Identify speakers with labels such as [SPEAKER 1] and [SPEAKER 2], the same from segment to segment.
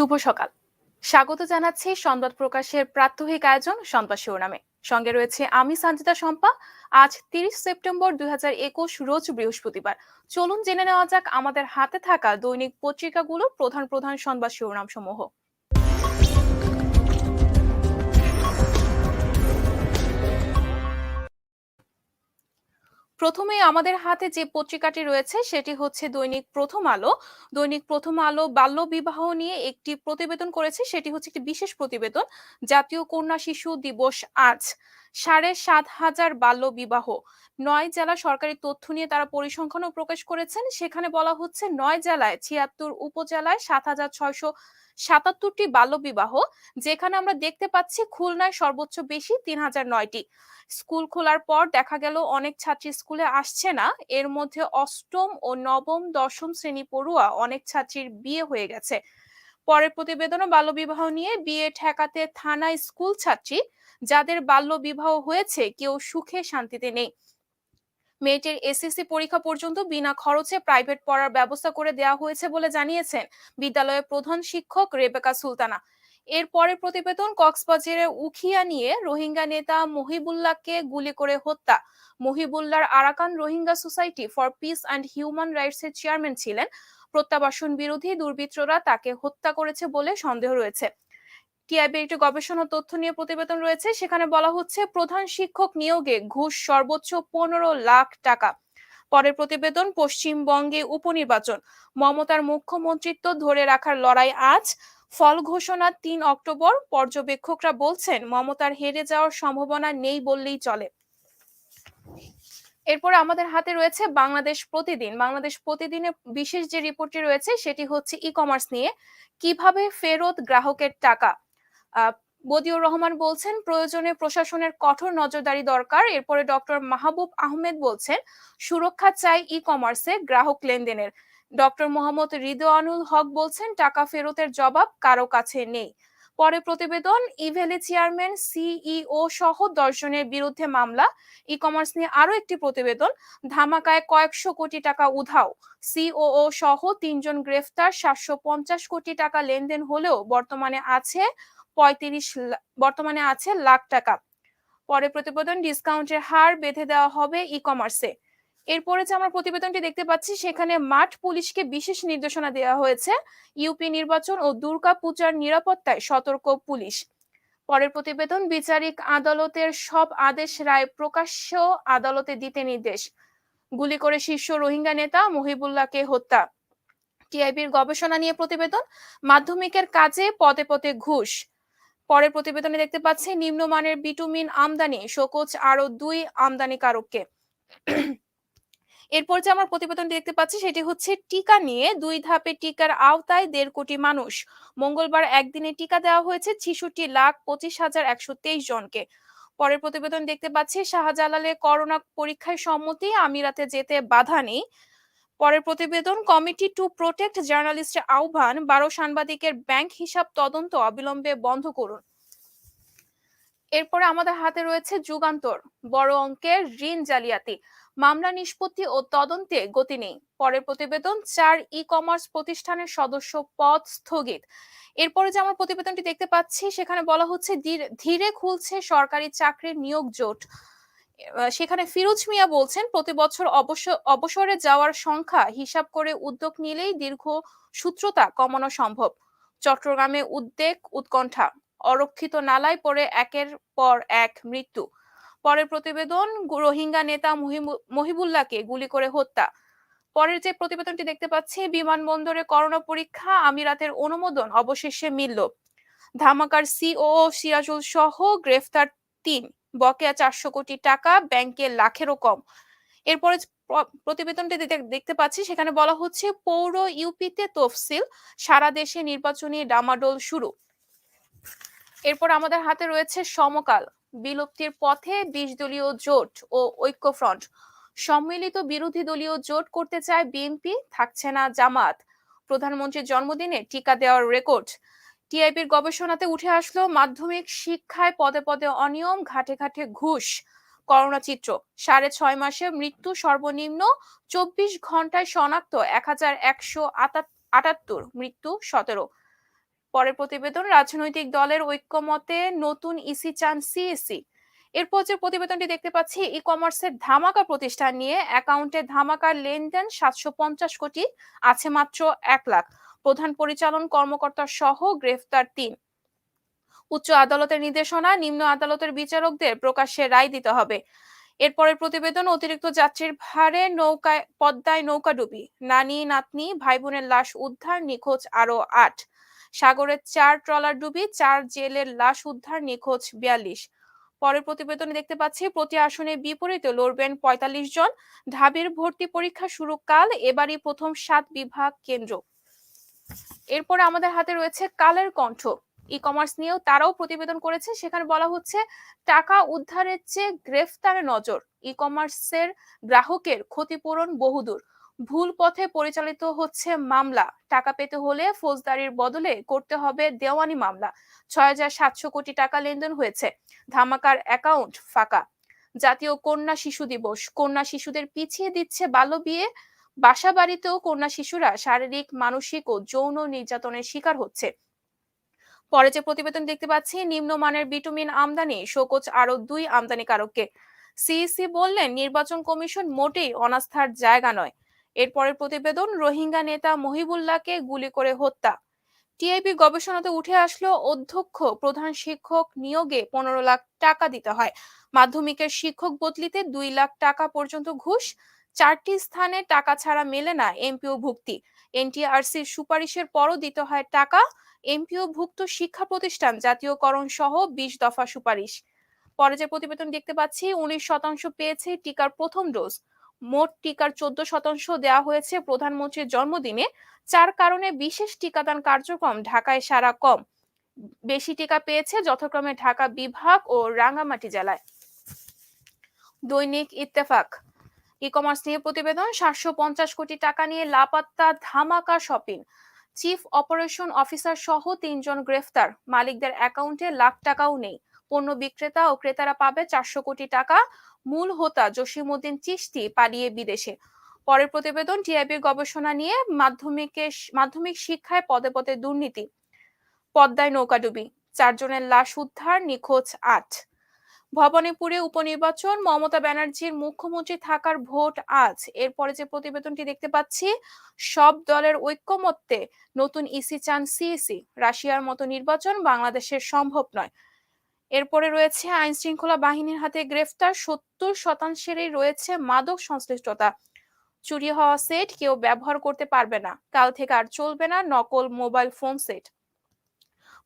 [SPEAKER 1] শুভ সকাল। স্বাগত জানাচ্ছি সংবাদ প্রকাশের প্রাত্যহিক আয়োজন সংবাদ শিরোনামে। সঙ্গে রয়েছে আমি সঞ্জিতা সম্পা আজ তিরিশ সেপ্টেম্বর দুই হাজার একুশ রোজ বৃহস্পতিবার। চলুন জেনে নেওয়া যাক আমাদের হাতে থাকা দৈনিক পত্রিকাগুলো প্রধান প্রধান সংবাদ শিরোনাম সমূহ প্রথমে আমাদের হাতে যে পত্রিকাটি রয়েছে, সেটি হচ্ছে দৈনিক প্রথম আলো। দৈনিক প্রথম আলো বাল্য বিবাহ নিয়ে একটি প্রতিবেদন করেছে, সেটি হচ্ছে একটি বিশেষ প্রতিবেদন, জাতীয় কন্যা শিশু দিবস আজ। সাড়ে সাত হাজার বাল্য বিবাহ। নয় জেলা সরকারি তথ্য নিয়ে তারা পরিসংখ্যানও প্রকাশ করেছেন। সেখানে বলা হচ্ছে, নয় জেলায় ছিয়াত্তর উপজেলায় সাত হাজার ছয়শো সাতাত্তরটি বাল্য বিবাহ, যেখানে আমরা দেখতে পাচ্ছি খুলনায় সর্বোচ্চ বেশি, তিন হাজার নয়টি। স্কুল খোলার পর দেখা গেল অনেক ছাত্রী স্কুলে আসছে না। এর মধ্যে অষ্টম ও নবম দশম শ্রেণি পড়ুয়া অনেক ছাত্রীর বিয়ে হয়ে গেছে। পরের প্রতিবেদনও বাল্যবিবাহ নিয়ে বিয়ে ঠেকাতে থানা স্কুল ছাত্রী, যাদের বাল্য বিবাহ হয়েছে, কেউ সুখে শান্তিতে নেই। মেয়েটির এসএসসি পরীক্ষা পর্যন্ত বিনা খরচে প্রাইভেট পড়ার ব্যবস্থা করে দেওয়া হয়েছে বলে জানিয়েছেন বিদ্যালয়ের প্রধান শিক্ষক রেবেকা সুলতানা। এর পরের প্রতিবেদন কক্সবাজারে উখিয়া নিয়ে রোহিঙ্গা নেতা মহিবুল্লাহকে গুলি করে হত্যা। মহিবুল্লাহর Arakan Rohingya society for peace and human rights এর চেয়ারম্যান ছিলেন। প্রত্যাবাসন বিরোধী দুর্বৃত্তরা তাকে হত্যা করেছে বলে সন্দেহ রয়েছে। টিআইবির একটি গবেষণা তথ্য নিয়ে প্রতিবেদন রয়েছে, সেখানে বলা হচ্ছে প্রধান শিক্ষক নিয়োগে ঘুষ সর্বোচ্চ পনেরো লাখ টাকা। পরের প্রতিবেদন, পশ্চিমবঙ্গে উপনির্বাচন। মমতার মুখ্যমন্ত্রিত্ব ধরে রাখার লড়াই আজ। ফল ঘোষণা তিন অক্টোবর, পর্যবেক্ষকরা বলছেন, মমতার হেরে যাওয়ার সম্ভাবনা নেই বললেই চলে। এরপর আমাদের হাতে রয়েছে বাংলাদেশ প্রতিদিন। বাংলাদেশ প্রতিদিনে বিশেষ যে রিপোর্টটি রয়েছে, সেটি হচ্ছে ই কমার্স নিয়ে। কীভাবে ফেরত গ্রাহকের টাকা? বদিউর রহমান বলছেন, প্রয়োজনে প্রশাসনের কঠোর নজরদারি দরকার। এরপরে ডক্টর মাহবুব আহমেদ বলছেন, সুরক্ষা চাই ই কমার্সে গ্রাহক লেনদেনের। ডক্টর মোহাম্মদ রিদওয়ানুল হক বলছেন, টাকা ফেরতের জবাব কারও কাছে নেই। পরে প্রতিবেদন ইভেলি চেয়ারম্যান, সিইও সহ দশজনের বিরুদ্ধে মামলা। ই কমার্স নিয়ে আরও একটি প্রতিবেদন, ধামাকায় কয়েকশো কোটি টাকা উধাও। সিওও সহ তিনজন গ্রেফতার, সাতশো পঞ্চাশ কোটি টাকা লেনদেন হলেও বর্তমানে আছে পঁয়ত্রিশ বর্তমানে আছে লাখ টাকা। পরে প্রতিবেদন, ডিসকাউন্টের হার বেঁধে দেওয়া হবে ই কমার্সে এরপরে যে আমরা প্রতিবেদনটি দেখতে পাচ্ছি, সেখানে মাঠ পুলিশকে বিশেষ নির্দেশনা দেওয়া হয়েছে। ইউপি নির্বাচন ও দুর্গা পূজার নিরাপত্তায় সতর্ক পুলিশ। পরের প্রতিবেদন, বিচারিক আদালতের সব আদেশ রায় প্রকাশ্য আদালতে দিতে নির্দেশ। গুলি করে শীর্ষ রোহিঙ্গা নেতা মহিবুল্লাহকে হত্যা। টিআইবির গবেষণা নিয়ে প্রতিবেদন, মাধ্যমিকের কাজে পদে পদে ঘুষ। পরের প্রতিবেদনে দেখতে পাচ্ছি, নিম্নমানের বিটুমিন আমদানি, শোকজ আরও দুই আমদানিকারককে। এরপর যে আমার প্রতিবেদনটি দেখতে পাচ্ছি, সেটি হচ্ছে টিকা নিয়ে দুই ধাপে টিকার আওতায় দেড় কোটি মানুষ। মঙ্গলবার একদিনে টিকা দেওয়া হয়েছে ছিষট্টি লাখ পঁচিশ হাজার একশো তেইশ জনকে। পরের প্রতিবেদন দেখতে পাচ্ছি শাহজালালে করোনা পরীক্ষায় সম্মতি, আমিরাতে যেতে বাধা নেই। পরের প্রতিবেদন, কমিটি টু প্রোটেক্ট জার্নালিস্টের আহ্বান, বারো সাংবাদিকের ব্যাংক হিসাব তদন্ত অবিলম্বে বন্ধ করুন। এরপরে আমাদের হাতে রয়েছে যুগান্তর। বড় অঙ্কের ঋণ জালিয়াতি। মামলা নিষ্পত্তি ও তদন্তে গতি নেই। পরের প্রতিবেদন চার ই কমার্স প্রতিষ্ঠানের সদস্য পদ স্থগিত। এরপরে যে আমরা প্রতিবেদনটি দেখতে পাচ্ছি, সেখানে বলা হচ্ছে ধীরে খুলছে সরকারি চাকরির নিয়োগ জোট। সেখানে ফিরোজ মিয়া বলছেন, প্রতি বছর অবসরে যাওয়ার সংখ্যা হিসাব করে উদ্যোগ নিলেই দীর্ঘ সূত্রতা কমানো সম্ভব। চট্টগ্রামে উদ্বেগ উৎকণ্ঠা। অরক্ষিত নালায় পড়ে একের পর এক মৃত্যু। পরের প্রতিবেদন রোহিঙ্গা নেতা মহিবুল্লাহকে গুলি করে হত্যা। পরের যে প্রতিবেদনটি দেখতে পাচ্ছি, বিমানবন্দরে করোনা পরীক্ষা, আমিরাতের অনুমোদন, অবশেষে মিলল। ধামাকার সিও সিরাজুল সহ গ্রেফতার তিন, বকেয়া চারশো কোটি টাকা, ব্যাংকে লাখেরও কম। এরপরে প্রতিবেদনটি দেখতে পাচ্ছি, সেখানে বলা হচ্ছে, পৌর ইউপিতে তফসিল, সারা দেশে নির্বাচনী ডামাডোল শুরু। এরপর আমাদের হাতে রয়েছে সমকাল। বিলুপ্তির পথে বিশ দলীয় জোট ও ঐক্যফ্রন্ট সম্মিলিত বিরোধী দলীয় জোট করতে চায় বিএনপি, থাকছে না জামাত। প্রধানমন্ত্রীর জন্মদিনে টিকা দেওয়ার রেকর্ড টিআইপির গবেষণাতে উঠে আসলো মাধ্যমিক শিক্ষায় পদে পদে অনিয়ম, ঘাটে ঘাটে ঘুষ। করোনা চিত্র, সাড়ে ছয় মাসে মৃত্যু সর্বনিম্ন চব্বিশ ঘন্টায় শনাক্ত এক হাজার একশো আটাত্তর, মৃত্যু সতেরো। পরের প্রতিবেদন, রাজনৈতিক দলের ঐক্যমতে নতুন ইসি চান সিএসি এরপর যে প্রতিবেদনটি দেখতে পাচ্ছি ই কমার্সের ধামাকা প্রতিষ্ঠান নিয়ে অ্যাকাউন্টে ধামাকার লেনদেন সাতশো পঞ্চাশ কোটি, আছে মাত্র এক লাখ। প্রধান পরিচালন কর্মকর্তা সহ গ্রেফতার তিন। উচ্চ আদালতের নির্দেশনা, নিম্ন আদালতের বিচারকদের প্রকাশ্যে রায় দিতে হবে। এরপরের প্রতিবেদন, অতিরিক্ত যাত্রীর ভারে নৌকায়, পদ্মায় নৌকা ডুবি। নানি, নাতনি ভাই বোনের লাশ উদ্ধার, নিখোঁজ আরও আট। সাগরের চার ট্রলার ডুবি চার জেলের লাশ উদ্ধার নিখোঁজ বিয়াল্লিশ। পরের প্রতিবেদনে দেখতে পাচ্ছি, প্রতি আসনে বিপরীতে লড়বেন পঁয়তাল্লিশ জন। ঢাবির ভর্তি পরীক্ষা শুরু কাল, এবারই প্রথম সাত বিভাগ কেন্দ্র। এরপরে আমাদের হাতে রয়েছে কালের কণ্ঠ। ই কমার্স নিয়েও তারাও প্রতিবেদন করেছে। সেখানে বলা হচ্ছে, টাকা উদ্ধারের চেয়ে গ্রেফতারে নজর। ই কমার্সের গ্রাহকের ক্ষতিপূরণ বহুদূর। ভুল পথে পরিচালিত হচ্ছে মামলা। টাকা পেতে হলে ফৌজদারির বদলে করতে হবে দেওয়ানি মামলা। ছয় হাজার সাতশো কোটি টাকা লেনদেন হয়েছে। ধামাকার অ্যাকাউন্ট ফাঁকা। জাতীয় কন্যা শিশু দিবস। কন্যা শিশুদের পিছিয়ে দিচ্ছে বাল্য বিয়ে। বাসা বাড়িতেও কন্যা শিশুরা শারীরিক, মানসিক ও যৌন নির্যাতনের শিকার হচ্ছে। পরে যে প্রতিবেদন দেখতে পাচ্ছি, নিম্নমানের বিটুমিন আমদানি। শোকজ আরও দুই আমদানিকারককে। সিইসি বললেন, নির্বাচন কমিশন মোটেই অনাস্থার জায়গা নয়। এরপরের প্রতিবেদন, রোহিঙ্গা নেতা মহিবুল্লাহকে গুলি করে হত্যা। টিআইবি গবেষণাতে উঠে আসলো, অধ্যক্ষ, প্রধান শিক্ষক নিয়োগে পনেরো লাখ টাকা দিতে হয়। মাধ্যমিকের শিক্ষক বদলিতে দুই লাখ টাকা পর্যন্ত ঘুষ। চারটি স্থানে টাকা ছাড়া মেলে না এমপিও ভুক্তি। এনটিআরসির সুপারিশের পরও দিতে হয় টাকা। এমপিও ভুক্ত শিক্ষা প্রতিষ্ঠান জাতীয়করণ সহ বিশ দফা সুপারিশ। পরে যে প্রতিবেদন দেখতে পাচ্ছি, উনিশ শতাংশ পেয়েছে টিকার প্রথম ডোজ। মোট টিকার চোদ্দ শতাংশ দেওয়া হয়েছে প্রধানমন্ত্রীর জন্মদিনে চার কারণে বিশেষ টিকাদান কার্যক্রম ঢাকায় সারা কম। বেশি টিকা পেয়েছে যথাক্রমে ঢাকা বিভাগ ও রাঙ্গামাটি জেলায়। দৈনিক ইত্তেফাক ই কমার্স নিয়ে প্রতিবেদন, সাতশো পঞ্চাশ কোটি টাকা নিয়ে লাপাত্তা ধামাকা শপিং। চিফ অপারেশন অফিসার সহ তিনজন গ্রেফতার। মালিকদের অ্যাকাউন্টে লাখ টাকাও নেই। পণ্য বিক্রেতা ও ক্রেতারা পাবে চারশো কোটি টাকা। মূল হোতা জসিমউদ্দিন চিশতি পালিয়ে বিদেশে। পরের প্রতিবেদন টিআইবির গবেষণা নিয়ে মাধ্যমিকে মাধ্যমিক শিক্ষায় পদে পদে দুর্নীতি, পদ্মায় নৌকাডুবি চারজনের লাশ উদ্ধার, নিখোঁজ আট। ভবানীপুরে উপনির্বাচন, মমতা ব্যানার্জির মুখ্যমন্ত্রী থাকার ভোট আজ। এরপরে যে প্রতিবেদনটি দেখতে পাচ্ছি, সব দলের ঐক্যমত্যে নতুন ইসি চান সিইসি। রাশিয়ার মতো নির্বাচন বাংলাদেশের সম্ভব নয়। এরপরে রয়েছে আইন শৃঙ্খলা বাহিনীর হাতে গ্রেফতার, সত্তর শতাংশেরই রয়েছে মাদক সংশ্লিষ্টতা। চুরি হওয়া সেট কেউ ব্যবহার করতে পারবে না। কাল থেকে আর চলবে না নকল মোবাইল ফোন সেট।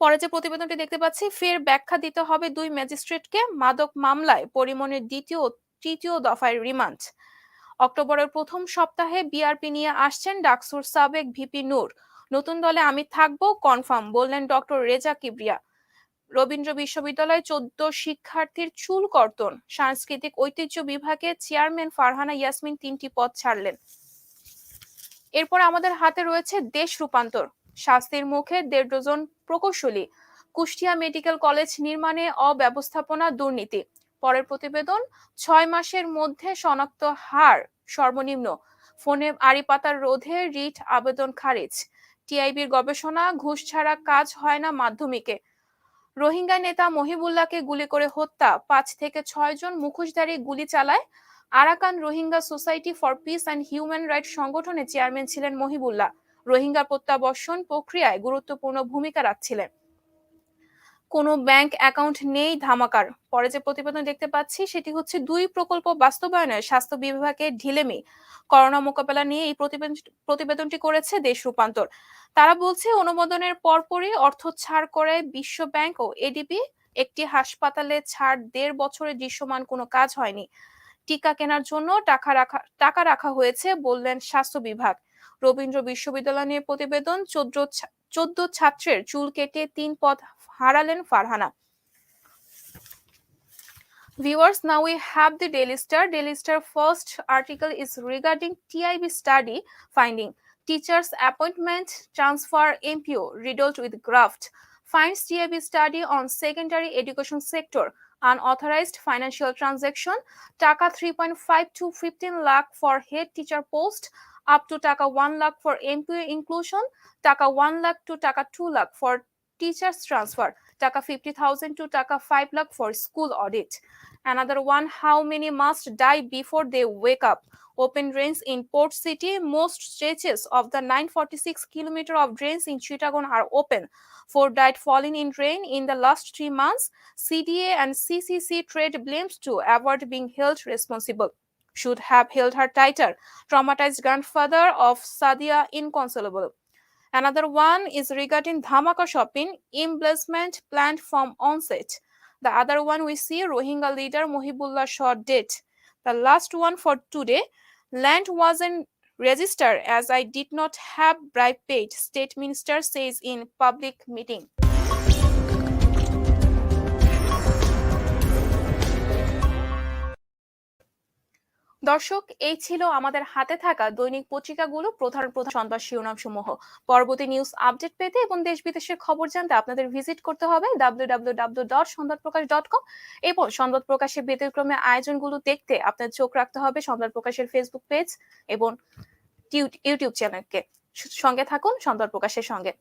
[SPEAKER 1] পরে যে প্রতিবেদনটি দেখতে পাচ্ছি, ফের ব্যাখ্যা দিতে হবে দুই ম্যাজিস্ট্রেটকে মাদক মামলায় পরিমনের দ্বিতীয়, তৃতীয় দফায় রিমান্ড। অক্টোবরের প্রথম সপ্তাহে বিআরপি নিয়ে আসছেন ডাকসুর সাবেক ভিপি নূর। নতুন দলে আমি থাকব, কনফার্ম, বললেন ডক্টর রেজা কিবরিয়া। রবীন্দ্র বিশ্ববিদ্যালয় চোদ্দ শিক্ষার্থীর চুল কর্তন। সাংস্কৃতিক ঐতিহ্য বিভাগে চেয়ারম্যান ফারহানা ইয়াসমিন তিনটি পদ ছাড়লেন। এরপর আমাদের হাতে রয়েছে দেশ রূপান্তর। শাস্তির মুখে দেড় ডজন প্রকৌশলী। কুষ্টিয়া মেডিকেল কলেজ নির্মাণে অব্যবস্থাপনা দুর্নীতি। পরের প্রতিবেদন, ছয় মাসের মধ্যে শনাক্ত হার সর্বনিম্ন। ফোনে আড়ি পাতার রোধে রিট আবেদন খারিজ। টিআইবির গবেষণা, ঘুষ ছাড়া কাজ হয় না মাধ্যমিকে। রোহিঙ্গা নেতা মহিবুল্লাহকে গুলি করে হত্যা। পাঁচ থেকে ছয় জন মুখোশধারী গুলি চালায় Arakan Rohingya society for peace and human right সংগঠনের চেয়ারম্যান ছিলেন মহিবুল্লাহ। রোহিঙ্গা প্রত্যাবর্ষণ প্রক্রিয়ায় গুরুত্বপূর্ণ ভূমিকা রাখছিলেন। কোনো ব্যাংক অ্যাকাউন্ট নেই ধামাকার। পরে যে প্রতিবেদন দেখতে পাচ্ছি, সেটি হচ্ছে দুই প্রকল্প বাস্তবায়নের স্বাস্থ্য বিভাগের ঢিলেমি। করোনা মোকাবেলা নিয়ে এই প্রতিবেদনটি করেছে দেশ রূপান্তর। তারা বলছে অনুমোদনের পরপরই অর্থ ছাড় করে বিশ্ব ব্যাংক ও এডিবি একটি হাসপাতালে ছাড় দেড় বছরে দৃশ্যমান কোনো কাজ হয়নি। টিকা কেনার জন্য টাকা রাখা টাকা রাখা হয়েছে বললেন স্বাস্থ্য বিভাগ। রবীন্দ্র বিশ্ববিদ্যালয় নিয়ে প্রতিবেদন চোদ্দ চোদ্দ ছাত্রের চুল কেটে তিন পথ হারালেন Farhana. Viewers now we have the Daily Star Daily Star first article is regarding TIB study finding teachers appointment transfer MPO riddled with graft finds TIB study on secondary education sector unauthorized financial transaction taka 3.5 to 15 lakh for head teacher post up to taka 1 lakh for MPO inclusion, taka 1 lakh to taka 2 lakh for teachers transfer, taka 50,000 to taka 5 lakh for school audit. Another one, how many must die before they wake up? Open drains in Port City, most stretches of the 946 kilometer of drains in Chittagong are open. Four died falling in rain in the last three months. CDA and CCC trade blames to avoid being held responsible. Should have held her tighter. Traumatized grandfather of Sadia inconsolable. Another one is regarding Dhamaka shopping, embezzlement planned from onset. The other one we see Rohingya leader Mohibullah shot dead. The last one for today, land wasn't registered as I did not have bribe paid, state minister says in public meeting. দর্শক, এই ছিল আমাদের হাতে থাকা দৈনিক পত্রিকাগুলো। প্রধান প্রধান সংবাদ শিরোনাম সমূহ পরবর্তী নিউজ আপডেট পেতে এবং দেশ বিদেশের খবর জানতে আপনাদের ভিজিট করতে হবে ডাব্লিউ ডট ডট কম এবং সংবাদ প্রকাশের ব্যতিক্রমে আয়োজনগুলো দেখতে আপনার চোখ রাখতে হবে সংবাদ প্রকাশের ফেসবুক পেজ এবং ইউটিউব চ্যানেলকে সঙ্গে থাকুন সংবাদ প্রকাশের সঙ্গে।